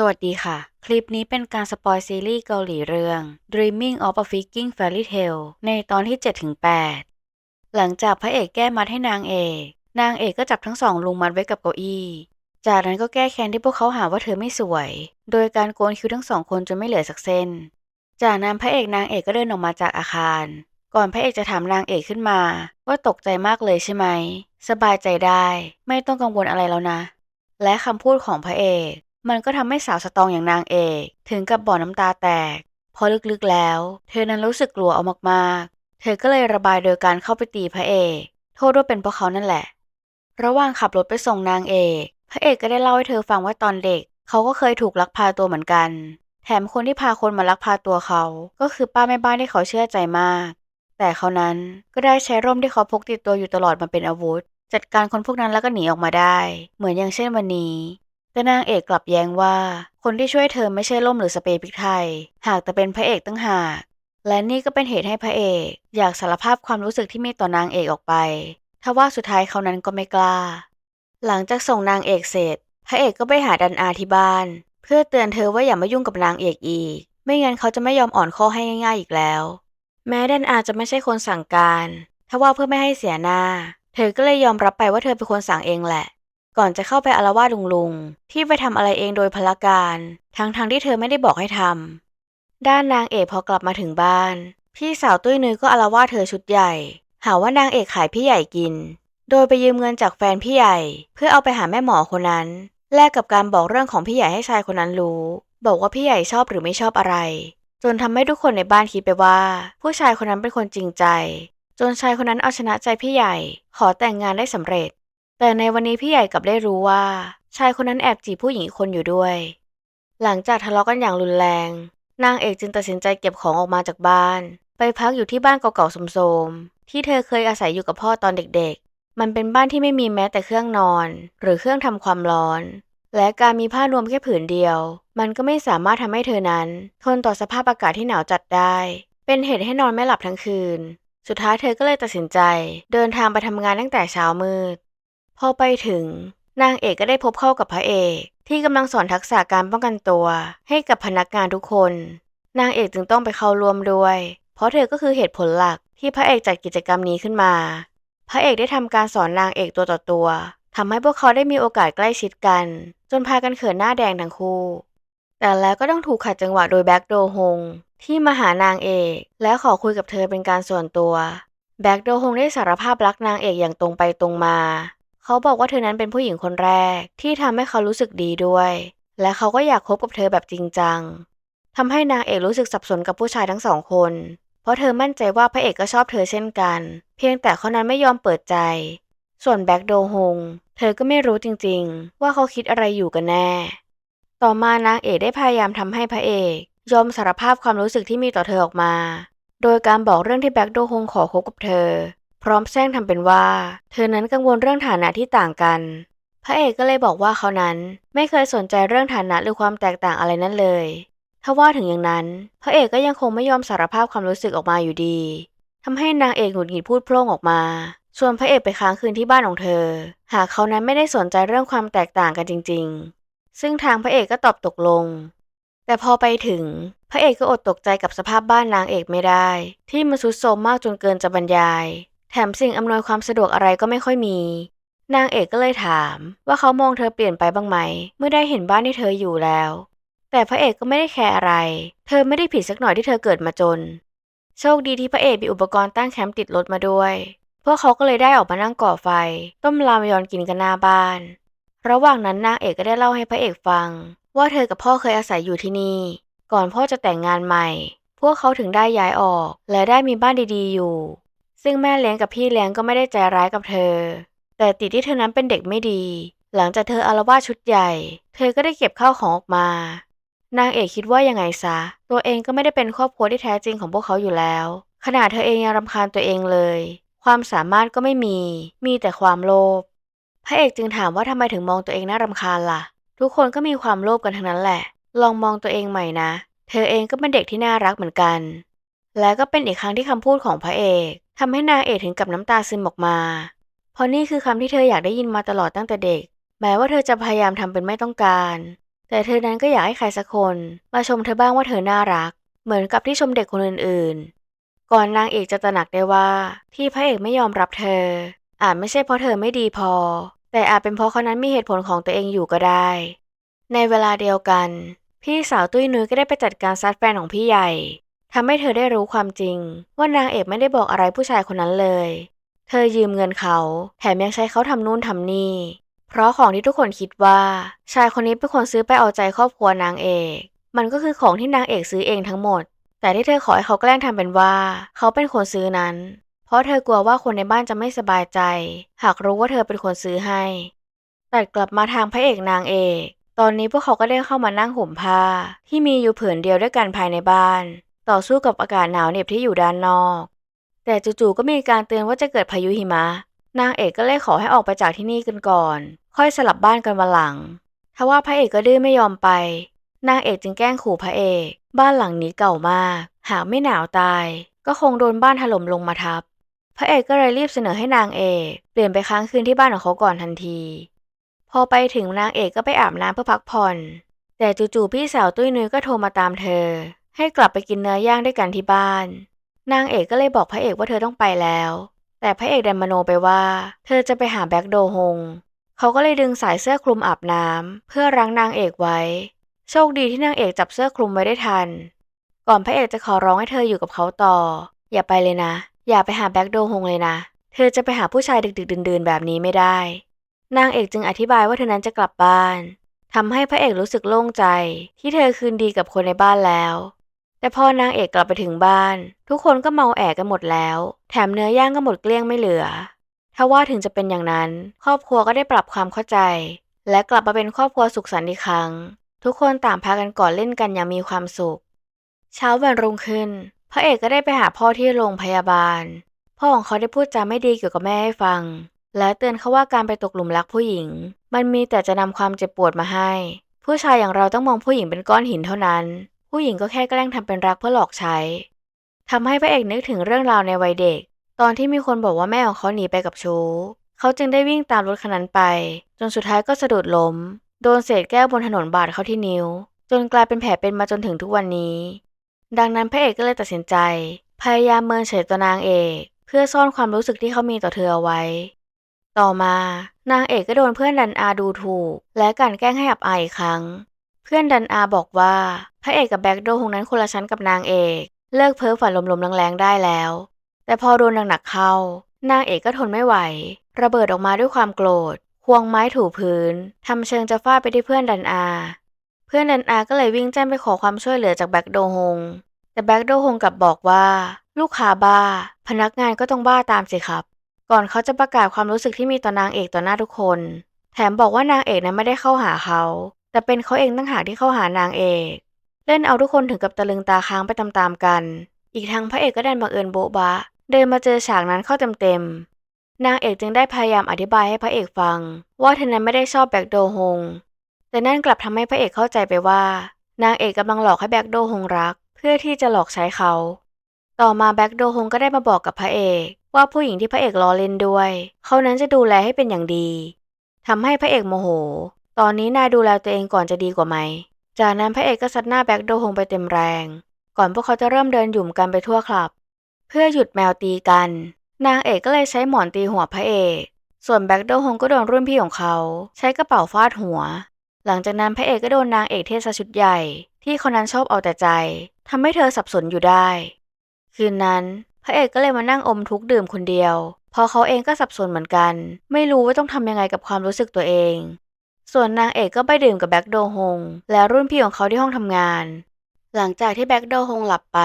สวัสดีค่ะ คลิปนี้เป็นการสปอยซีรีส์เกาหลีเรื่อง Dreaming of a Freaking Fairy Tale ในตอนที่ 7-8 หลังจากพระเอกแก้มัดให้นางเอก นางเอกก็จับทั้งสองลุงมัดไว้กับเก้าอี้ จากนั้นก็แก้แค้นที่พวกเขาหาว่าเธอไม่สวย โดยการโกนคิ้วทั้งสองคนจนไม่เหลือสักเส้น จากนั้นพระเอกนางเอกก็เดินออกมาจากอาคาร ก่อนพระเอกจะถามนางเอกขึ้นมา ว่าตกใจมากเลยใช่ไหม สบายใจได้ ไม่ต้องกังวลอะไรแล้วนะและคำพูดของพระเอก มันก็ทำให้สาวสตองอย่างนางเอก ถึงกับบ่อน้ำตาแตก พอลึกๆแล้ว เธอนั้นรู้สึกกลัวเอามากๆ เธอก็เลยระบายโดยการเข้าไปตีพระเอก โทษว่าเป็นเพราะเขานั่นแหละ ระหว่างขับรถไปส่งนางเอก พระเอกก็ได้เล่าให้เธอฟังว่าตอนเด็ก เขาก็เคยถูกลักพาตัวเหมือนกัน แถมคนที่พาคนมาลักพาตัวเขา ก็คือป้าแม่บ้านที่เขาเชื่อใจมาก แต่เขานั้นก็ได้ใช้ร่มที่เขาพกติดตัวอยู่ตลอดมาเป็นอาวุธ จัดการคนพวกนั้นแล้วก็หนีออกมาได้ เหมือนอย่างเช่นวันนี้ แต่นางเอกกลับแย้งว่า คนที่ช่วยเธอไม่ใช่ล่มหรือสเปรย์พริกไทย หากแต่เป็นพระเอกตั้งหาก และนี่ก็เป็นเหตุให้พระเอก อยากสารภาพความรู้สึกที่มีต่อนางเอกออกไปทว่าสุดท้ายเขานั้นก็ไม่กล้า หลังจากส่งนางเอกเสร็จ พระเอกก็ไปหาดันอาที่บ้าน เพื่อเตือนเธอว่าอย่ามายุ่งกับนางเอกอีก ไม่งั้นเขาจะไม่ยอมอ่อนข้อให้ง่ายๆอีกแล้ว แม้ดันอาจะไม่ใช่คนสั่งการทว่าเพื่อไม่ให้เสียหน้า เธอก็เลยยอมรับไปว่าเธอเป็นคนสั่งเองแหละ ก่อนจะเข้าไปอาละวาดลุงลุงๆที่ไปทำอะไรเองโดยพละการ ทั้งๆทที่เธอไม่ได้บอกให้ทำด้านนางเอกพอกลับมาถึงบ้าน พี่สาวตุ้ยนุ้ยก็อาละวาดเธอชุดใหญ่ หาว่านางเอกขายพี่ใหญ่กิน โดยไปยืมเงินจากแฟนพี่ใหญ่ เพื่อเอาไปหาแม่หมอคนนั้นแลกกับการบอกเรื่องของพี่ใหญ่ให้ชายคนนั้นรู้ บอกว่าพี่ใหญ่ชอบหรือไม่ชอบอะไร จนทำให้ทุกคนในบ้านคิดไปว่า ผู้ชายคนนั้นเป็นคนจริงใจ จนชายคนนั้นเอาชนะใจพี่ใหญ่ ขอแต่งงานได้สำเร็จ แต่ในวันนี้พี่ใหญ่กลับได้รู้ว่า ชายคนนั้นแอบจีบผู้หญิงคนอยู่ด้วย หลังจากทะเลาะกันอย่างรุนแรง นางเอกจึงตัดสินใจเก็บของออกมาจากบ้าน ไปพักอยู่ที่บ้านเก่าๆโสมๆที่เธอเคยอาศัยอยู่กับพ่อตอนเด็กๆ มันเป็นบ้านที่ไม่มีแม้แต่เครื่องนอน หรือเครื่องทำความร้อน และการมีผ้านวมแค่ผืนเดียว มันก็ไม่สามารถทำให้เธอนั้น ทนต่อสภาพอากาศที่หนาวจัดได้ เป็นเหตุให้นอนไม่หลับทั้งคืน สุดท้ายเธอก็เลยตัดสินใจ เดินทางไปทำงานตั้งแต่เช้ามืด พอไปถึง นางเอกก็ได้พบเข้ากับพระเอก ที่กำลังสอนทักษะการป้องกันตัว ให้กับพนักงานทุกคน นางเอกจึงต้องไปเข้าร่วมด้วย เพราะเธอก็คือเหตุผลหลักที่พระเอกจัดกิจกรรมนี้ขึ้นมา พระเอกได้ทำการสอนนางเอกตัวต่อตัวทำให้พวกเขาได้มีโอกาสใกล้ชิดกัน จนพากันเขินหน้าแดงทั้งคู่ แต่แล้วก็ต้องถูกขัดจังหวะโดยแบ็กโดฮงที่มาหานางเอก และขอคุยกับเธอเป็นการส่วนตัว แบ็กโดฮงได้สารภาพรักนางเอกอย่างตรงไปตรงมา เขาบอกว่าเธอนั้นเป็นผู้หญิงคนแรกที่ทำให้เขารู้สึกดีด้วย และเขาก็อยากคบกับเธอแบบจริงจังทำให้นางเอกรู้สึกสับสนกับผู้ชายทั้งสองคน เพราะเธอมั่นใจว่าพระเอกก็ชอบเธอเช่นกัน เพียงแต่เขานั้นไม่ยอมเปิดใจ ส่วนแบ็กโดฮงเธอก็ไม่รู้จริงๆ ว่าเขาคิดอะไรอยู่กันแน่ ต่อมานางเอกได้พยายามทำให้พระเอกยอมสารภาพความรู้สึกที่มีต่อเธอออกมา โดยการบอกเรื่องที่แบ็กโดฮงขอคบกับเธอ ร้อมแซงทำเป็นว่า เธอนั้นกังวลเรื่องฐานะที่ต่างกัน พระเอกก็เลยบอกว่าเขานั้นไม่เคยสนใจเรื่องฐานะหรือความแตกต่างอะไรนั้นเลยถ้าว่าถึงอย่างนั้น พระเอกก็ยังคงไม่ยอมสารภาพความรู้สึกออกมาอยู่ดีทำให้นางเอกหงุดหงิดพูดโพล่งออกมาส่วนพระเอกไปค้างคืนที่บ้านของเธอ หากเขานั้นไม่ได้สนใจเรื่องความแตกต่างกันจริง ๆ ซึ่งทางพระเอกก็ตอบตกลง แต่พอไปถึง พระเอกก็อดตกใจกับสภาพบ้านนางเอกไม่ได้ ที่มันทรุดโทรมมากจนเกินจะบรรยาย แถมสิ่งอำนวยความสะดวกอะไรก็ไม่ค่อยมี นางเอกก็เลยถามว่าเขามองเธอเปลี่ยนไปบ้างไหม เมื่อได้เห็นบ้านที่เธออยู่แล้ว แต่พระเอกก็ไม่ได้แคร์อะไร เธอไม่ได้ผิดสักหน่อยที่เธอเกิดมาจน โชคดีที่พระเอกมีอุปกรณ์ตั้งแคมป์ติดรถมาด้วย พวกเขาก็เลยได้ออกมานั่งก่อไฟ ต้มรามยอนกินกันหน้าบ้าน ระหว่างนั้นนางเอกก็ได้เล่าให้พระเอกฟัง ว่าเธอกับพ่อเคยอาศัยอยู่ที่นี่ ก่อนพ่อจะแต่งงานใหม่ พวกเขาถึงได้ย้ายออก และได้มีบ้านดีๆอยู่ ซึ่งแม่เลี้ยงกับพี่เลี้ยงก็ไม่ได้ใจร้ายกับเธอ แต่ติดที่เธอนั้นเป็นเด็กไม่ดี หลังจากเธออารวาสชุดใหญ่ เธอก็ได้เก็บข้าวของออกมา นางเอกคิดว่ายังไงซะ ตัวเองก็ไม่ได้เป็นครอบครัวที่แท้จริงของพวกเขาอยู่แล้ว ขนาดเธอเองยังรำคาญตัวเองเลย ความสามารถก็ไม่มี มีแต่ความโลภ พระเอกจึงถามว่าทำไมถึงมองตัวเองน่ารำคาญล่ะ ทุกคนก็มีความโลภกันทั้งนั้นแหละ ลองมองตัวเองใหม่นะ เธอเองก็เป็นเด็กที่น่ารักเหมือนกัน และก็เป็นอีกครั้งที่คำพูดของพระเอก ทำให้นางเอกถึงกับน้ำตาซึมออกมา เพราะนี่คือคำที่เธออยากได้ยินมาตลอดตั้งแต่เด็ก แม้ว่าเธอจะพยายามทำเป็นไม่ต้องการ แต่เธอนั้นก็อยากให้ใครสักคน มาชมเธอบ้างว่าเธอน่ารัก เหมือนกับที่ชมเด็กคนอื่นๆ ก่อนนางเอกจะตระหนักได้ว่า ที่พระเอกไม่ยอมรับเธอ อาจไม่ใช่เพราะเธอไม่ดีพอ แต่อาจเป็นเพราะเขานั้นมีเหตุผลของตัวเองอยู่ก็ได้ ในเวลาเดียวกัน พี่สาวตุ้ยนุ้ยก็ได้ไปจัดการซัดแฟนของพี่ใหญ่ ทำให้เธอได้รู้ความจริง ว่านางเอกไม่ได้บอกอะไรผู้ชายคนนั้นเลย เธอยืมเงินเขา แถมยังใช้เขาทำนู่นทำนี่ เพราะของที่ทุกคนคิดว่า ชายคนนี้เป็นคนซื้อไปเอาใจครอบครัวนางเอก มันก็คือของที่นางเอกซื้อเองทั้งหมด แต่ที่เธอขอให้เขาแกล้งทำเป็นว่า เขาเป็นคนซื้อนั้น เพราะเธอกลัวว่าคนในบ้านจะไม่สบายใจ หากรู้ว่าเธอเป็นคนซื้อให้ แตัดกลับมาทางพระเอกนางเอก ตอนนี้พวกเขาก็ได้เข้ามานั่งห่มผ้า ที่มีอยู่ผืนเดียวด้วยกันภายในบ้าน ต่อสู้กับอากาศหนาวเหน็บที่อยู่ด้านนอก แต่จู่ๆก็มีการเตือนว่าจะเกิดพายุหิมะ นางเอกก็เลยขอให้ออกไปจากที่นี่กันก่อน ค่อยสลับบ้านกันวันหลังทว่าพระเอกก็ดื้อไม่ยอมไป นางเอกจึงแกล้งขู่พระเอก บ้านหลังนี้เก่ามาก หากไม่หนาวตาย ก็คงโดนบ้านถล่มลงมาทับ พระเอกก็เลยรีบเสนอให้นางเอกเปลี่ยนไปค้างคืนที่บ้านของเขาก่อนทันที พอไปถึงนางเอกก็ไปอาบน้ำเพื่อพักผ่อน แต่จู่ๆพี่สาวตุ้ยนุ้ยก็โทรมาตามเธอ ให้กลับไปกินเนื้อย่างด้วยกันที่บ้าน นางเอกก็เลยบอกพระเอกว่าเธอต้องไปแล้ว แต่พระเอกดันมโนไปว่า เธอจะไปหาแบ็คโดฮงเขาก็เลยดึงสายเสื้อคลุมอาบน้ำเพื่อรั้งนางเอกไว้ โชคดีที่นางเอกจับเสื้อคลุมไว้ได้ทัน ก่อนพระเอกจะขอร้องให้เธออยู่กับเขาต่อ อย่าไปเลยนะ อย่าไปหาแบ็คโดฮงเลยนะ เธอจะไปหาผู้ชายดึก ๆ ดื่นๆแบบนี้ไม่ได้ นางเอกจึงอธิบายว่าเธอนั้นจะกลับบ้านทำให้พระเอกรู้สึกโล่งใจ ที่เธอคืนดีกับคนในบ้านแล้ว แต่พอนางเอกกลับไปถึงบ้าน ทุกคนก็เมาแอกันหมดแล้ว แถมเนื้อย่างก็หมดเกลี้ยงไม่เหลือ ถ้าว่าถึงจะเป็นอย่างนั้น ครอบครัวก็ได้ปรับความเข้าใจ และกลับมาเป็นครอบครัวสุขสันต์อีกครั้ง ทุกคนต่างพากันกอดเล่นกันอย่างมีความสุข เช้าวันรุ่งขึ้น พระเอกก็ได้ไปหาพ่อที่โรงพยาบาล พ่อของเขาได้พูดจาไม่ดีเกี่ยวกับแม่ให้ฟัง และเตือนเขาว่าการไปตกหลุมรักผู้หญิง มันมีแต่จะนำความเจ็บปวดมาให้ ผู้ชายอย่างเราต้องมองผู้หญิงเป็นก้อนหินเท่านั้น ผู้หญิงก็แค่แกล้งทำเป็นรักเพื่อหลอกใช้ ทำให้พระเอกนึกถึงเรื่องราวในวัยเด็ก ตอนที่มีคนบอกว่าแม่ของเขาหนีไปกับชู้ เขาจึงได้วิ่งตามรถคันนั้นไป จนสุดท้ายก็สะดุดล้ม โดนเศษแก้วบนถนนบาดเข้าที่นิ้ว จนกลายเป็นแผลเป็นมาจนถึงทุกวันนี้ ดังนั้นพระเอกก็เลยตัดสินใจ พยายามเมินเฉยตัวนางเอก เพื่อซ่อนความรู้สึกที่เขามีต่อเธอเอาไว้ ต่อมานางเอกก็โดนเพื่อนดันอาดูถูก และกลั่นแกล้งให้อับอายอีกครั้ง เพื่อนดันอาบอกว่า พระเอกกับแบ็คโดฮงนั้นคนละชั้นกับนางเอก เลิกเพ้อฝันลมๆแรงๆได้แล้ว แต่พอโดนหนักๆเข้า นางเอกก็ทนไม่ไหว ระเบิดออกมาด้วยความโกรธ ควงไม้ถูพื้นทำเชิงจะฟาดไปที่เพื่อนดันอา เพื่อนดันอาก็เลยวิ่งแจ้งไปขอความช่วยเหลือจากแบ็คโดฮงแต่แบ็คโดฮงกลับบอกว่า ลูกค้าบ้า พนักงานก็ต้องบ้าตามสิครับ ก่อนเขาจะประกาศความรู้สึกที่มีต่อนางเอกต่อหน้าทุกคน แถมบอกว่านางเอกนั้นไม่ได้เข้าหาเขา แต่เป็นเขาเองตั้งหากที่เข้าหานางเอก เล่นเอาทุกคนถึงกับตะลึงตาค้างไปตามๆกัน อีกทั้งพระเอกก็ดันบังเอิญโบ๊ะบะ เดินมาเจอฉากนั้นเข้าเต็มๆ นางเอกจึงได้พยายามอธิบายให้พระเอกฟัง ว่าเธอนั้นไม่ได้ชอบแบ็คโดฮง แต่นั่นกลับทำให้พระเอกเข้าใจไปว่า นางเอกกำลังหลอกให้แบ็คโดฮงรัก เพื่อที่จะหลอกใช้เขา ต่อมาแบ็คโดฮงก็ได้มาบอกกับพระเอก ว่าผู้หญิงที่พระเอกล้อเล่นด้วย เขานั้นจะดูแลให้เป็นอย่างดีทำให้พระเอกโมโห ตอนนี้นายดูแลตัวเองก่อนจะดีกว่าไหม จากนั้นพระเอกก็ซัดหน้าแบ็คโดฮงไปเต็มแรง ก่อนพวกเขาจะเริ่มเดินหยุ่มกันไปทั่วคลับ เพื่อหยุดแมวตีกัน นางเอกก็เลยใช้หมอนตีหัวพระเอก ส่วนแบ็คโดฮงก็โดนรุ่นพี่ของเขา ใช้กระเป๋าฟาดหัว หลังจากนั้นพระเอกก็โดนนางเอกเทศชุดใหญ่ ที่คนนั้นชอบเอาแต่ใจทำให้เธอสับสนอยู่ได้ คืนนั้น พระเอกก็เลยมานั่งอมทุกข์ดื่มคนเดียวพราะเขาเองก็สับสนเหมือนกัน ไม่รู้ว่าต้องทำยังไงกับความรู้สึกตัวเอง ส่วนนางเอกก็ไปดื่มกับแบ็คโดฮงและรุ่นพี่ของเขาที่ห้องทำงาน หลังจากที่แบ็คโดฮงหลับไป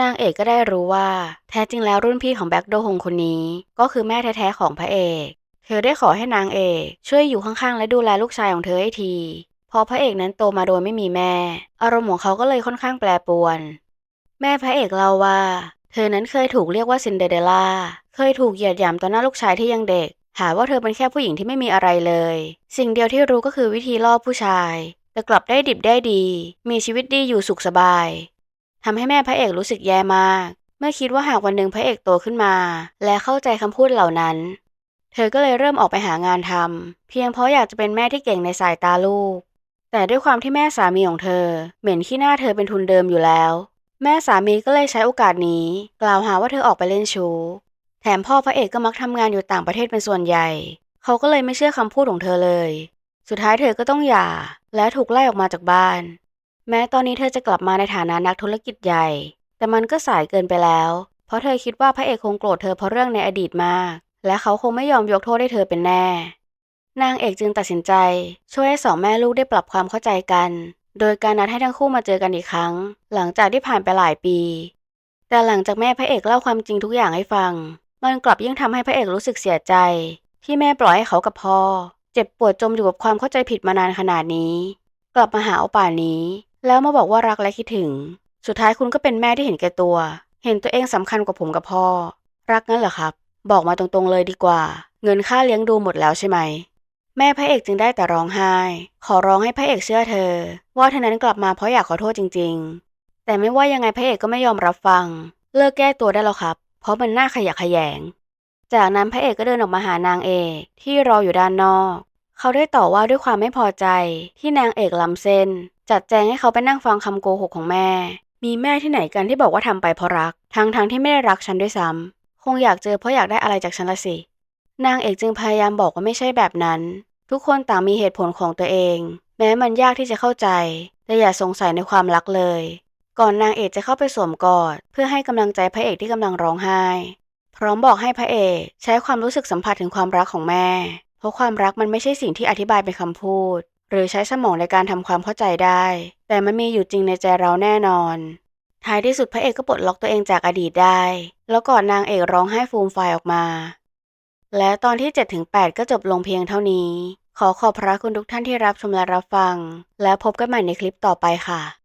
นางเอกก็ได้รู้ว่า แท้จริงแล้วรุ่นพี่ของแบ็คโดฮงคนนี้ ก็คือแม่แท้ๆของพระเอก เธอได้ขอให้นางเอกช่วยอยู่ข้างๆ และดูแลลูกชายของเธอให้ทีเพราะพระเอกนั้นโตมาโดยไม่มีแม่ อารมณ์ของเขาก็เลยค่อนข้างแปรปรวน แม่พระเอกเล่าว่า เธอนั้นเคยถูกเรียกว่าซินเดอเรลล่าเคยถูกเหยียดหยามต่อหน้าลูกชายที่ยังเด็ก หาว่าเธอเป็นแค่ผู้หญิงที่ไม่มีอะไรเลย สิ่งเดียวที่รู้ก็คือวิธีล่อผู้ชาย แต่กลับได้ดิบได้ดี มีชีวิตดีอยู่สุขสบายทำให้แม่พระเอกรู้สึกแย่มาก เมื่อคิดว่าหากวันหนึ่งพระเอกโตขึ้นมา และเข้าใจคำพูดเหล่านั้น เธอก็เลยเริ่มออกไปหางานทำเพียงเพราะอยากจะเป็นแม่ที่เก่งในสายตาลูก แต่ด้วยความที่แม่สามีของเธอ เหม็นขี้หน้าเธอเป็นทุนเดิมอยู่แล้ว แม่สามีก็เลยใช้โอกาสนี้ กล่าวหาว่าเธอออกไปเล่นชู้ แถมพ่อพระเอกก็มักทำงานอยู่ต่างประเทศเป็นส่วนใหญ่ เขาก็เลยไม่เชื่อคำพูดของเธอเลย สุดท้ายเธอก็ต้องหย่า และถูกไล่ออกมาจากบ้าน แม้ตอนนี้เธอจะกลับมาในฐานะนักธุรกิจใหญ่ แต่มันก็สายเกินไปแล้ว เพราะเธอคิดว่าพระเอกคงโกรธเธอเพราะเรื่องในอดีตมาก และเขาคงไม่ยอมยกโทษให้เธอเป็นแน่ นางเอกจึงตัดสินใจ ช่วยให้สองแม่ลูกได้ปรับความเข้าใจกัน โดยการนัดให้ทั้งคู่มาเจอกันอีกครั้ง หลังจากที่ผ่านไปหลายปี แต่หลังจากแม่พระเอกเล่าความจริงทุกอย่างให้ฟัง มันกลับยิ่งทำให้พระเอกรู้สึกเสียใจ ที่แม่ปล่อยให้เขากับพ่อ เจ็บปวดจมอยู่กับความเข้าใจผิดมานานขนาดนี้ กลับมาหาเอป่านนี้ แล้วมาบอกว่ารักและคิดถึง สุดท้ายคุณก็เป็นแม่ที่เห็นแก่ตัว เห็นตัวเองสำคัญกว่าผมกับพ่อ รักงั้นเหรอครับ บอกมาตรงๆเลยดีกว่า เงินค่าเลี้ยงดูหมดแล้วใช่ไหมแม่พระเอกจึงได้แต่ร้องไห้ ขอร้องให้พระเอกเชื่อเธอ ว่าเธอนั้นกลับมาเพราะอยากขอโทษจริง ๆ แต่ไม่ว่ายังไงพระเอกก็ไม่ยอมรับฟัง เลิกแก้ตัวได้แล้วครับ เพราะมันน่าขยะแขยง จากนั้นพระเอกก็เดินออกมาหานางเอกที่รออยู่ด้านนอก เขาได้ต่อว่าด้วยความไม่พอใจที่นางเอกลำเส้น จัดแจงให้เขาไปนั่งฟังคำโกหกของแม่ มีแม่ที่ไหนกันที่บอกว่าทำไปเพราะรัก ทั้งๆทที่ไม่ได้รักฉันด้วยซ้ำคงอยากเจอเพราะอยากได้อะไรจากฉันละสิ นางเอกจึงพยายามบอกว่าไม่ใช่แบบนั้น ทุกคนต่างมีเหตุผลของตัวเอง แม้มันยากที่จะเข้าใจ แต่อย่าสงสัยในความรักเลย ก่อนนางเอกจะเข้าไปสวมกอด เพื่อให้กำลังใจพระเอกที่กำลังร้องไห้ พร้อมบอกให้พระเอกใช้ความรู้สึกสัมผัสถึงความรักของแม่ เพราะความรักมันไม่ใช่สิ่งที่อธิบายเป็นคำพูด หรือใช้สมองในการทำความเข้าใจได้ แต่มันมีอยู่จริงในใจเราแน่นอน ท้ายที่สุดพระเอกก็ปลดล็อกตัวเองจากอดีตได้ แล้วกอดนางเอกร้องไห้ฟูมไฟออกมา และตอนที่7-8ก็จบลงเพียงเท่านี้ ขอขอบพระคุณทุกท่านที่รับชมและรับฟัง แล้วพบกันใหม่ในคลิปต่อไปค่ะ